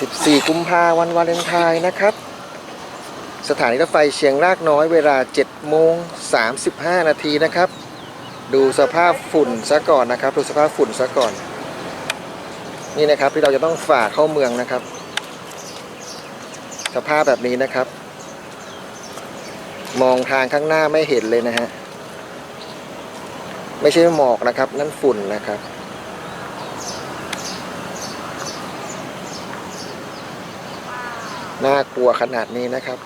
14 กุมภาวันวาเลนไทน์นะครับ สถานีรถไฟเชียงรากน้อยเวลา 7 โมง 35 นาทีนะครับ ดูสภาพฝุ่นซะก่อนนะครับ ดูสภาพฝุ่นซะก่อน นี่นะครับที่เราจะต้องฝ่าเข้าเมืองนะครับ สภาพแบบนี้นะครับ มองทางข้างหน้าไม่เห็นเลยนะฮะ ไม่ใช่หมอกนะครับ นั่นฝุ่นนะครับ น่ากลัวขนาดนี้นะครับ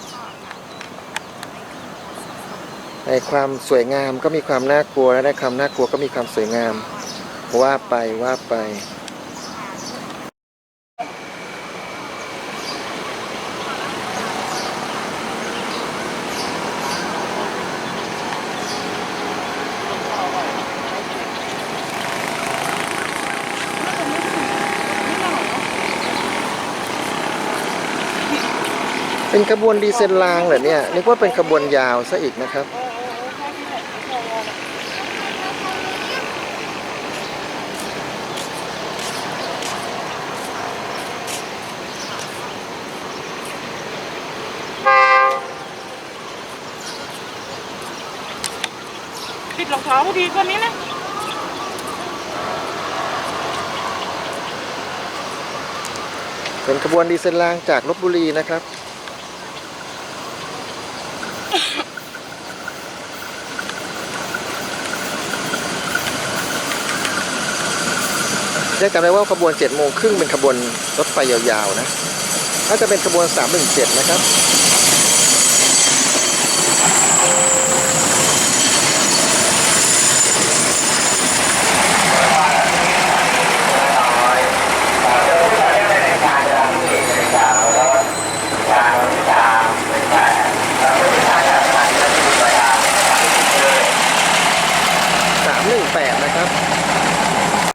ในความสวยงามก็มีความน่ากลัวและในความน่ากลัวก็มีความสวยงาม ว่าไปว่าไป เป็นขบวนดีเซลรางเหรอเนี่ยนึกว่าเป็นขบวนยาวซะอีกนะครับติดรองเท้าพอดีคนนี้นะเป็นขบวนดีเซลรางจากลบบุรีนะครับ ได้จำได้ว่าขบวน7โมงครึ่งเป็นขบวนรถไฟยาวๆนะน่าจะเป็นขบวน 317 นะครับ318 นะครับ